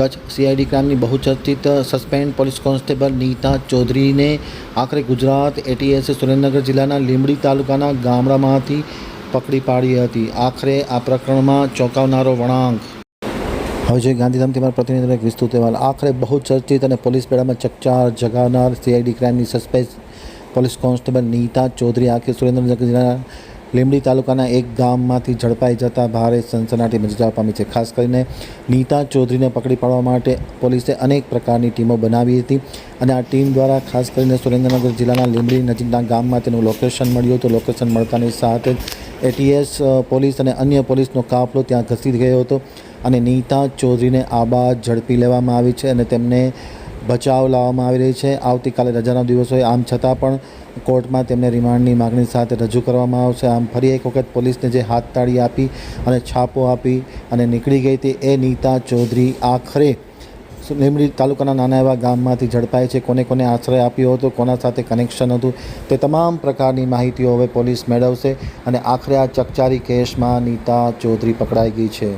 Kutch CID ક્રાઇમની બહુચર્ચિત suspend police constable Nita ચૌધરીને આખરે ગુજરાત એટીએસે સુરેન્દ્રનગર જિલ્લાના લીંબડી તાલુકાના ગામડામાંથી પકડી પાડી હતી. આખરે આ પ્રકરણમાં ચોંકાવનારો વળાંક. હવે જોઈએ ગાંધીધામથી મારા પ્રતિનિધિનો એક વિસ્તૃત અહેવાલ. આખરે બહુ ચર્ચિત અને પોલીસ બેડામાં ચકચાર જગાવનાર CID ક્રાઇમની suspend police constable Nita Chaudhary આખરે સુરેન્દ્રનગર જિલ્લાના લીંબડી તાલુકાના એક ગામમાંથી ઝડપાઈ જતા ભારે સનસનાટી મજા પામી છે. ખાસ કરીને નીતા ચૌધરીને પકડી પાડવા માટે પોલીસે અનેક પ્રકારની ટીમો બનાવી હતી અને આ ટીમ દ્વારા ખાસ કરીને સુરેન્દ્રનગર જિલ્લાના લીંબડી નજીકના ગામમાં તેનું લોકેશન મળ્યું હતું. લોકેશન મળતાની સાથે એટીએસ પોલીસ અને અન્ય પોલીસનો કાફલો ત્યાં ઘસી ગયો હતો અને નીતા ચૌધરીને આબા ઝડપી લેવામાં આવી છે અને તેમને બચાવ લાવવામાં આવી રહી છે. આવતીકાલે રજાનો દિવસ હોય, આમ છતાં પણ કોર્ટમાં તેમને રિમાન્ડની માગણી સાથે રજૂ કરવામાં આવશે. આમ ફરી એક વખત પોલીસને જે હાથતાળી આપી અને છાપો આપી અને નીકળી ગઈ હતી એ નીતા ચૌધરી આખરે લીમડી તાલુકાના નાના એવા ગામમાંથી ઝડપાય છે. કોને કોને આશ્રય આપ્યો હતો, કોના સાથે કનેક્શન હતું, તે તમામ પ્રકારની માહિતીઓ હવે પોલીસ મેળવશે અને આખરે આ ચકચારી કેસમાં નીતા ચૌધરી પકડાઈ ગઈ છે.